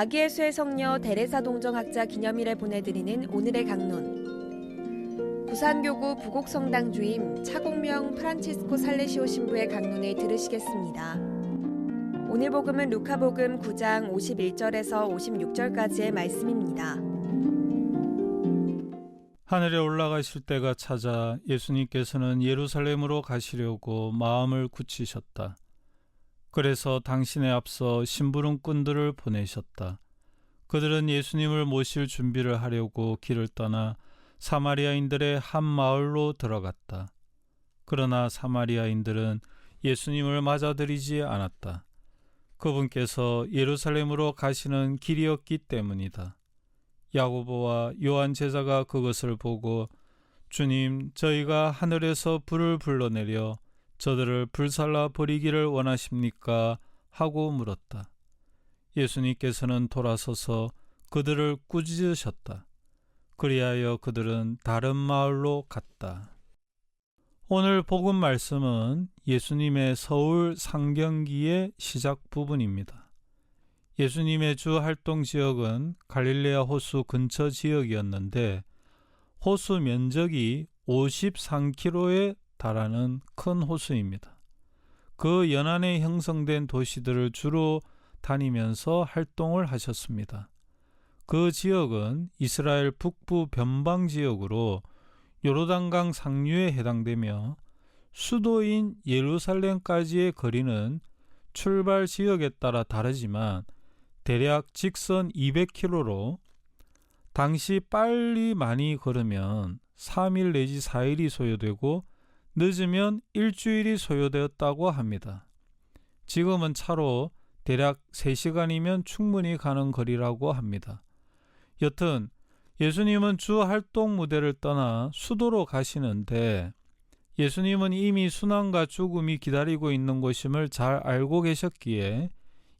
아기 예수의 성녀 데레사 동정학자 기념일에 보내드리는 오늘의 강론. 부산교구 부곡성당 주임 차공명 프란치스코 살레시오 신부의 강론을 들으시겠습니다. 오늘 복음은 루카복음 9장 51절에서 56절까지의 말씀입니다. 하늘에 올라가실 때가 찾아 예수님께서는 예루살렘으로 가시려고 마음을 굳히셨다. 그래서 당신에 앞서 심부름꾼들을 보내셨다. 그들은 예수님을 모실 준비를 하려고 길을 떠나 사마리아인들의 한 마을로 들어갔다. 그러나 사마리아인들은 예수님을 맞아들이지 않았다. 그분께서 예루살렘으로 가시는 길이었기 때문이다. 야고보와 요한 제자가 그것을 보고 주님, 저희가 하늘에서 불을 불러내려 저들을 불살라 버리기를 원하십니까? 하고 물었다. 예수님께서는 돌아서서 그들을 꾸짖으셨다. 그리하여 그들은 다른 마을로 갔다. 오늘 복음 말씀은 예수님의 서울 상경기의 시작 부분입니다. 예수님의 주 활동 지역은 갈릴레아 호수 근처 지역이었는데 호수 면적이 53km에 달하는 큰 호수입니다. 그 연안에 형성된 도시들을 주로 다니면서 활동을 하셨습니다. 그 지역은 이스라엘 북부 변방 지역으로 요르단강 상류에 해당되며 수도인 예루살렘까지의 거리는 출발 지역에 따라 다르지만 대략 직선 200km로 당시 빨리 많이 걸으면 3일 내지 4일이 소요되고 늦으면 일주일이 소요되었다고 합니다. 지금은 차로 대략 3시간이면 충분히 가는 거리라고 합니다. 여튼 예수님은 주 활동 무대를 떠나 수도로 가시는데 예수님은 이미 순환과 죽음이 기다리고 있는 곳임을 잘 알고 계셨기에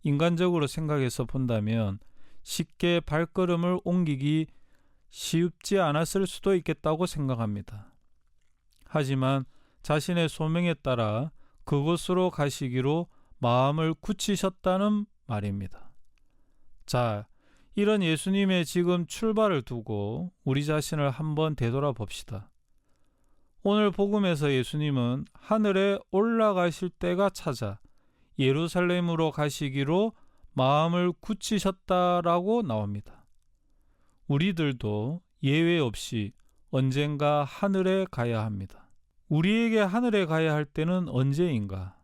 인간적으로 생각해서 본다면 쉽게 발걸음을 옮기기 쉽지 않았을 수도 있겠다고 생각합니다. 하지만 자신의 소명에 따라 그곳으로 가시기로 마음을 굳히셨다는 말입니다. 자, 이런 예수님의 지금 출발을 두고 우리 자신을 한번 되돌아 봅시다. 오늘 복음에서 예수님은 하늘에 올라가실 때가 찾아 예루살렘으로 가시기로 마음을 굳히셨다라고 나옵니다. 우리들도 예외 없이 언젠가 하늘에 가야 합니다. 우리에게 하늘에 가야 할 때는 언제인가?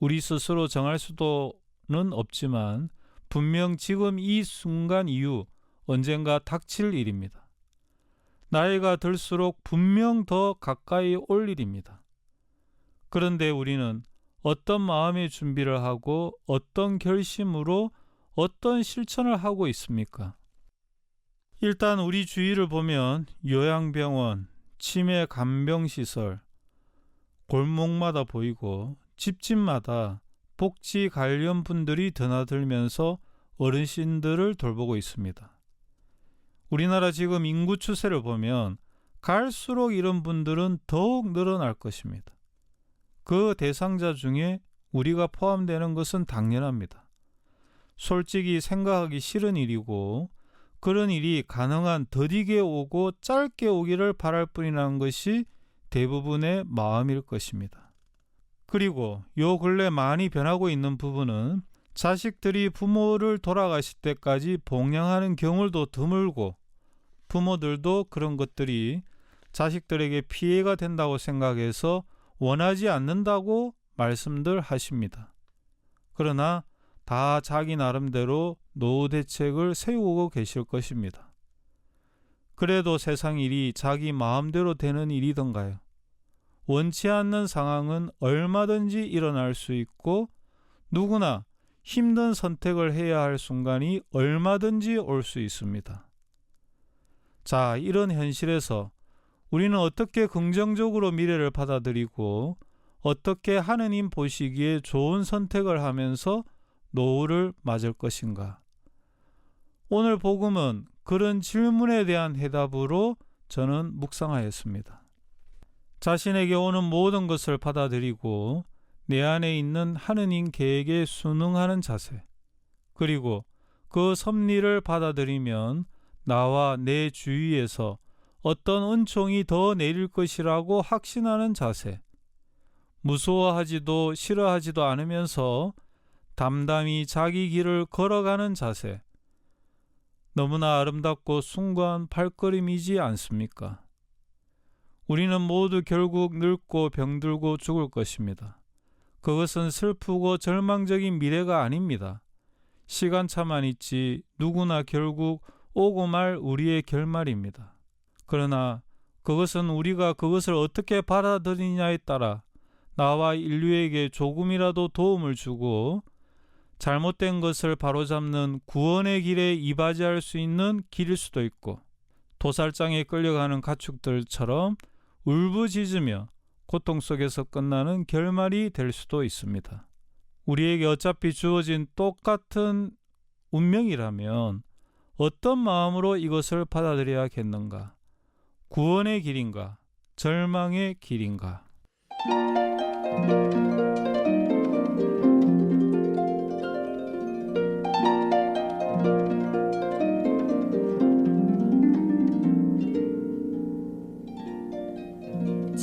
우리 스스로 정할 수도는 없지만 분명 지금 이 순간 이후 언젠가 닥칠 일입니다. 나이가 들수록 분명 더 가까이 올 일입니다. 그런데 우리는 어떤 마음의 준비를 하고 어떤 결심으로 어떤 실천을 하고 있습니까? 일단 우리 주위를 보면 요양병원, 치매 간병시설, 골목마다 보이고 집집마다 복지 관련 분들이 드나들면서 어르신들을 돌보고 있습니다. 우리나라 지금 인구 추세를 보면 갈수록 이런 분들은 더욱 늘어날 것입니다. 그 대상자 중에 우리가 포함되는 것은 당연합니다. 솔직히 생각하기 싫은 일이고 그런 일이 가능한 더디게 오고 짧게 오기를 바랄 뿐이라는 것이 대부분의 마음일 것입니다. 그리고 요 근래 많이 변하고 있는 부분은 자식들이 부모를 돌아가실 때까지 봉양하는 경우도 드물고 부모들도 그런 것들이 자식들에게 피해가 된다고 생각해서 원하지 않는다고 말씀들 하십니다. 그러나 다 자기 나름대로 노후 대책을 세우고 계실 것입니다. 그래도 세상 일이 자기 마음대로 되는 일이던가요? 원치 않는 상황은 얼마든지 일어날 수 있고 누구나 힘든 선택을 해야 할 순간이 얼마든지 올 수 있습니다. 자, 이런 현실에서 우리는 어떻게 긍정적으로 미래를 받아들이고 어떻게 하느님 보시기에 좋은 선택을 하면서 노후를 맞을 것인가? 오늘 복음은 그런 질문에 대한 해답으로 저는 묵상하였습니다. 자신에게 오는 모든 것을 받아들이고 내 안에 있는 하느님 계획에 순응하는 자세, 그리고 그 섭리를 받아들이면 나와 내 주위에서 어떤 은총이 더 내릴 것이라고 확신하는 자세. 무서워하지도 싫어하지도 않으면서 담담히 자기 길을 걸어가는 자세. 너무나 아름답고 숭고한 발걸음이지 않습니까? 우리는 모두 결국 늙고 병들고 죽을 것입니다. 그것은 슬프고 절망적인 미래가 아닙니다. 시간차만 있지 누구나 결국 오고 말 우리의 결말입니다. 그러나 그것은 우리가 그것을 어떻게 받아들이냐에 따라 나와 인류에게 조금이라도 도움을 주고 잘못된 것을 바로잡는 구원의 길에 이바지할 수 있는 길일 수도 있고 도살장에 끌려가는 가축들처럼 울부짖으며 고통 속에서 끝나는 결말이 될 수도 있습니다. 우리에게 어차피 주어진 똑같은 운명이라면 어떤 마음으로 이것을 받아들여야겠는가? 구원의 길인가? 절망의 길인가?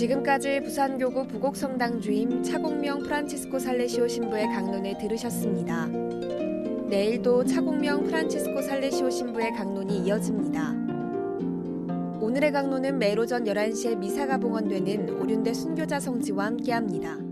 지금까지 부산교구 부곡성당 주임 차공명 프란치스코 살레시오 신부의 강론을 들으셨습니다. 내일도 차공명 프란치스코 살레시오 신부의 강론이 이어집니다. 오늘의 강론은 매일 오전 11시에 미사가 봉헌되는 오륜대 순교자 성지와 함께합니다.